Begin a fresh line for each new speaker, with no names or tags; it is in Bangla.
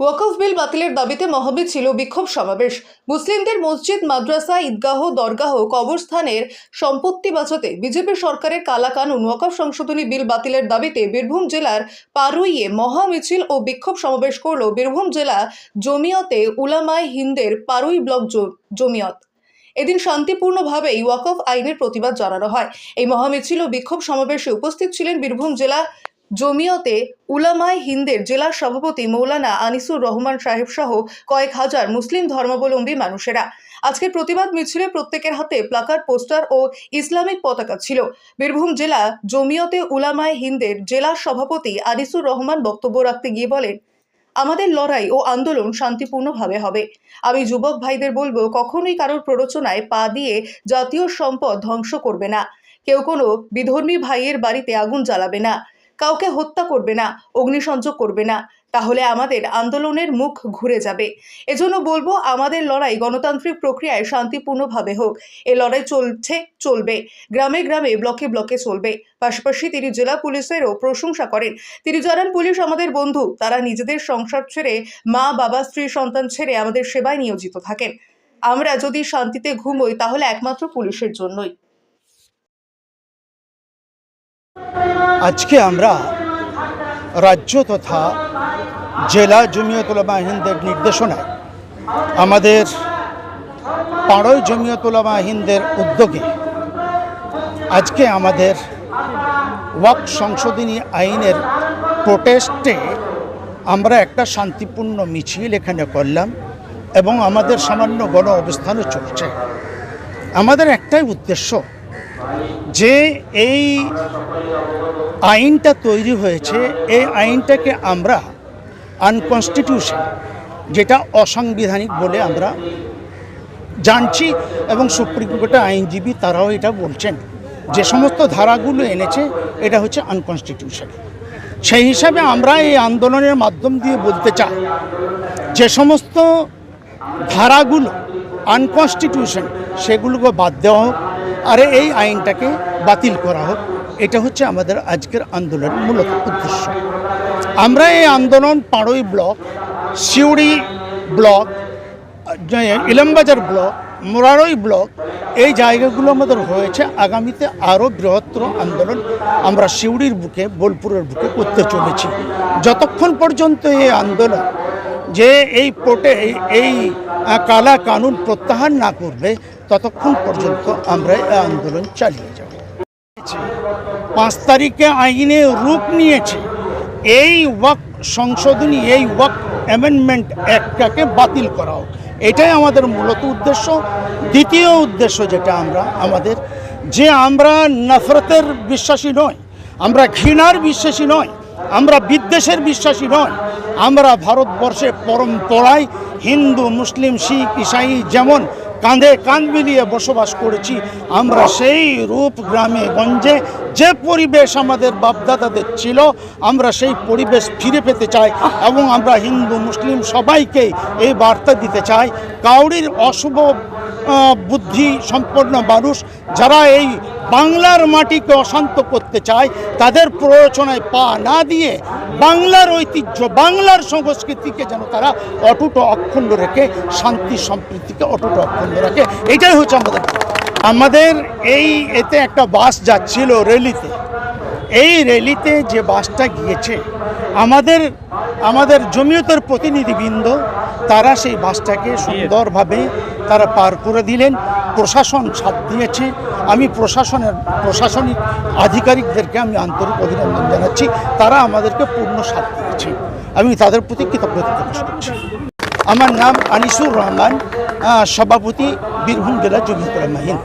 ওয়াকফ বিল বাতিলের দাবিতে মহবে ছিল বিক্ষোভ সমাবেশ। মুসলিমদের মসজিদ, মাদ্রাসা, ঈদগাহ, দরগাহ কবরস্থানের সম্পত্তি বাঁচাতে বিজেপি সরকারের কালাকানুন ওয়াকফ সংশোধনী বিল বাতিলের দাবিতে বীরভূম জেলার পারুইয়ে মহা মিছিল ও বিক্ষোভ সমাবেশ করল বীরভূম জেলা জমিয়তে উলামায় হিন্দের পারুই ব্লক জমিয়ত। এদিন শান্তিপূর্ণভাবেই ওয়াকফ আইনের প্রতিবাদ জানানো হয়। এই মহামিছিল ও বিক্ষোভ সমাবেশে উপস্থিত ছিলেন বীরভূম জেলা জমিয়তে উলামায় হিন্দের জেলার সভাপতি মৌলানা আনিসুর রহমান সাহেব সহ কয়েক হাজার মুসলিম ধর্মাবলম্বী মানুষেরা। আজকের প্রতিবাদ মিছিলে প্রত্যেকের হাতে প্লাকার, পোস্টার ও ইসলামিক পতাকা ছিল। বীরভূম জেলা জমিয়তে উলামায় হিন্দের জেলার সভাপতি আনিসুর রহমান বক্তব্য রাখতে গিয়ে বলেন, আমাদের লড়াই ও আন্দোলন শান্তিপূর্ণভাবে হবে। আমি যুবক ভাইদের বলব, কখনোই কারোর প্ররোচনায় পা দিয়ে জাতীয় সম্পদ ধ্বংস করবে না। কেউ কোনো বিধর্মী ভাইয়ের বাড়িতে আগুন জ্বালাবে না। কাউকে হত্যা করবে না, অগ্নিসংযোগ করবে না, তাহলে আমাদের আন্দোলনের মুখ ঘুরে যাবে। এজন্য বলব, আমাদের লড়াই গণতান্ত্রিক প্রক্রিয়ায় শান্তিপূর্ণভাবে হোক। এ লড়াই চলছে, চলবে। গ্রামে গ্রামে, ব্লকে ব্লকে চলবে। পাশাপাশি তিনি জেলা পুলিশেরও প্রশংসা করেন। তিনি জানান, পুলিশ আমাদের বন্ধু। তারা নিজেদের সংসার ছেড়ে মা, বাবা, স্ত্রী, সন্তান ছেড়ে আমাদের সেবায় নিয়োজিত থাকেন। আমরা যদি শান্তিতে ঘুমোই, তাহলে একমাত্র পুলিশের জন্যই।
আজকে আমরা রাজ্য তথা জেলা জমিয়তুলামা হিন্দের নির্দেশনায় আমাদের পাড়ই জমিয়তুলামা হিন্দের উদ্যোগে আজকে আমাদের ওয়াক সংশোধনী আইনের প্রোটেস্টে আমরা একটা শান্তিপূর্ণ মিছিল এখানে করলাম এবং আমাদের সামান্য গণ অবস্থানও চলছে। আমাদের একটাই উদ্দেশ্য যে এই আইনটা তৈরি হয়েছে, এই আইনটাকে আমরা আনকনস্টিটিউশন যেটা অসাংবিধানিক বলে আমরা জানছি এবং সুপ্রিম কোর্টের আইনজীবী তারাও এটা বলছেন। যে সমস্ত ধারাগুলো এনেছে, এটা হচ্ছে আনকনস্টিটিউশন সেই হিসাবে আমরা এই আন্দোলনের মাধ্যম দিয়ে বলতে চাই, যে সমস্ত ধারাগুলো আনকনস্টিটিউশন সেগুলোকে বাদ দেওয়া হোক আর এই আইনটাকে বাতিল করা হোক, এটা হচ্ছে আমাদের আজকের আন্দোলনের মূলত উদ্দেশ্য। আমরা এই আন্দোলন Parui block, Suri block Illambazar block, Murarai block, এই জায়গাগুলো আমাদের হয়েছে। আগামীতে আরও বৃহত্তর আন্দোলন আমরা সিউড়ির বুকে, বোলপুরের বুকে করতে চলেছি। যতক্ষণ পর্যন্ত এই আন্দোলন যে এই পোর্টে এই- কালা কানুন প্রত্যাহার না করবে ততক্ষণ পর্যন্ত আমরা এই আন্দোলন চালিয়ে যাব। পাঁচ তারিখে আইনে রূপ নিয়েছে। এই ওয়াক সংশোধনী, এই ওয়াক অ্যামেন্ডমেন্ট অ্যাক্টটাকে বাতিল করা হোক। এটাই আমাদের মূলত উদ্দেশ্য। দ্বিতীয় উদ্দেশ্য যেটা আমরা, আমাদের যে আমরা নফরতের বিশ্বাসী নয় আমরা ঘৃণার বিশ্বাসী নয় আমরা বিদ্বেষের বিশ্বাসী নয় আমরা ভারতবর্ষে পরম্পরায় হিন্দু, মুসলিম, শিখ, ইসাই যেমন কাঁধে কাঁধ মিলিয়ে বসবাস করেছি। আমরা সেই রূপ গ্রামে, গঞ্জে যে পরিবেশ আমাদের বাপদাদাদের ছিল, আমরা সেই পরিবেশ ফিরে পেতে চাই এবং আমরা হিন্দু, মুসলিম সবাইকে এই বার্তা দিতে চাই। কাউরির অশুভ বুদ্ধি সম্পন্ন মানুষ যারা এই বাংলার মাটিকে অশান্ত করতে চায়, তাদের প্ররোচনায় পা না দিয়ে বাংলার ঐতিহ্য, বাংলার সংস্কৃতিকে যেন তারা অটুট অক্ষুণ্ণ রেখে, শান্তি, সম্প্রীতিকে অটুট অক্ষুণ্ণ রাখে এটাই হচ্ছে আমাদের আমাদের এই এতে একটা বাস যাচ্ছিল রেলিতে। এই র্যালিতে যে বাসটা গিয়েছে, আমাদের আমাদের জমিয়তের প্রতিনিধিবৃন্দ, তারা সেই বাসটাকে সুন্দরভাবে তারা পার করে দিলেন। প্রশাসন সাথ দিয়েছে। আমি প্রশাসনের, প্রশাসনিক আধিকারিকদেরকে আমি আন্তরিক অভিনন্দন জানাচ্ছি। তারা আমাদেরকে পূর্ণ সাথ দিয়েছে। আমি তাদের প্রতি কৃতজ্ঞতা প্রকাশ করছি। আমার নাম আনিসুর রহমান। সভাপতি বীরভূম জেলা জমিয়তুল মাহিন